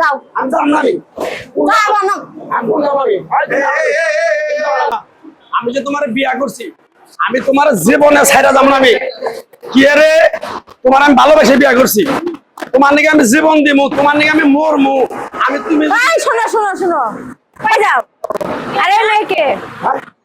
যাও। আমি যে তোমার বিয়া করছি আমি তোমার জীবনে ছাইরা যাব না আমি। কি রে? তোমার আমি ভালোবেসে বিয়া করছি। তোমার নাকি আমি জীবন দিমু তোমার নাকি আমি মরমু। আমি তুমি শোনো শোনো শোনো। কই যাও? আরে মেয়েকে।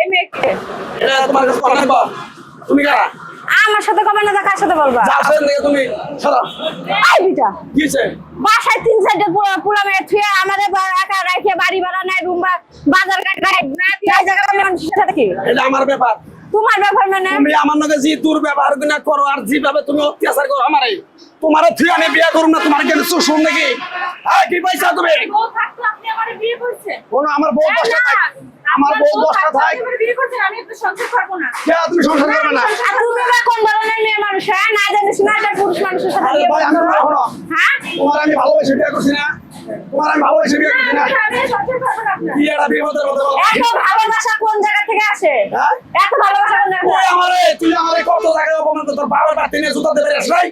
এই মেয়েকে। এটা তোমার কাছে তুমি কারা? আমার সাথে কবে না কার সাথে বলবা? তুমি সরো। এই বিটা বাসায় তিন চারটে পোলা পোলা মেয়ে থুয়ে আমাদের একা রাখে বাড়ি ভাড়া নাই রুম বাজার ঘাট নাই না দিয়ে এই মানুষের সাথে কি? এটা আমার ব্যাপার। তোমার ব্যাপার মানে? তুমি আমার নাকি যে দুর্ব্যবহার গুনা করো আর যেভাবে তুমি অত্যাচার করো আমারে তোমার থুই আমি বিয়া করুম না তোমার কেন শুন নাকি? হ্যাঁ কি তুমি? বউ কোনো আমার আমার বউ দশটা থাক। আপনি আমারে বিয়ে করছেন, আমি তো সংসার করব না। কে তুমি সংসার করবে না? তুমি কোন ধরনের মেয়ে মানুষ? হ্যাঁ না জানিস না এটা পুরুষ মানুষের সাথে আরে ভাই, আমি করছ? হ্যাঁ? তোমার আমি ভালোবেসে বিয়ে করছি না। তোমার আমি ভালোবেসে বিয়ে করছি না। না, আমি সংসার করব না আপনার। বিপদের মধ্যে বলো এত ভালোবাসা কোন জায়গা থেকে আসে? হ্যাঁ? এত ভালোবাসা কোন জায়গা থেকে আমারে তুই আমারে কত জায়গায় অপমান করছিস, তোর বাবার বাড়িতে নিয়ে জুতা দেবে রেস নাই?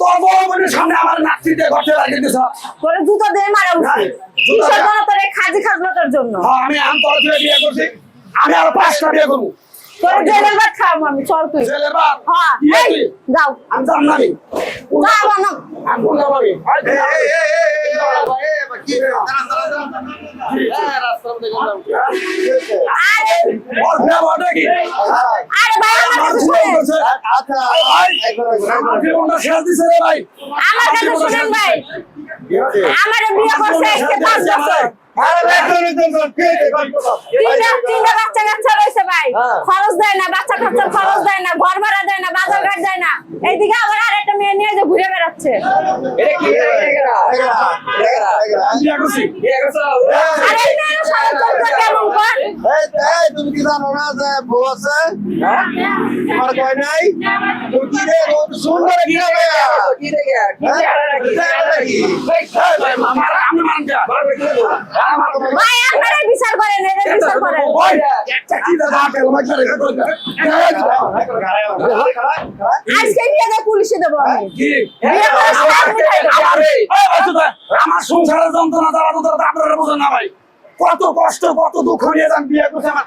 তোর বড় বোনের সামনে আমার নাচি দিয়ে ঘরতে লাগিয়ে দিছ তোরে জুতো দিয়ে মারা উচিত হ্যাঁ, তোর খাজি জন্য হ্যাঁ আমি আন্তর দিয়ে বিয়ে করছি আমি আরও পাঁচটা বিয়ে করব তোর জেলের ভাত খাওয়াবো আমি চল তুই ছেলের বাপ হ্যাঁ এই, যাও আমি জান না আমি যাও বানো আমি কোন যাব আমি? আরে ওর কি? আরে ভাই। আমার কাছে জীবনটা শুনেন শেষ ভাই। আমার বিয়ে করছে আজকে পাঁচ বছর। তিনটা তিনটা বাচ্চা কাচ্চা রয়েছে ভাই। খরচ দেয় না বাচ্চা কাচ্চার খরচ দেয় না ঘর ভাড়া দেয় না বাজার ঘাট দেয় না। এইদিকে আবার আরেকটা মেয়ে নিয়ে যে ঘুরে বেড়াচ্ছে। আর এই মেয়ের সাথে চলতে কেমন কর তুমি কি জানো না যে বউ আছে তোমার কয় নাই সুন্দর কি ভাই, মান বিচার করেন এদের বিচার করেন। আজকে নিয়ে পুলিশে দেবো। আমার সংসারের যন্ত্রণা যারা তো আপনারা বোঝেন না ভাই কত কষ্ট কত দুঃখ নিয়ে যান বিয়ে করছে আমার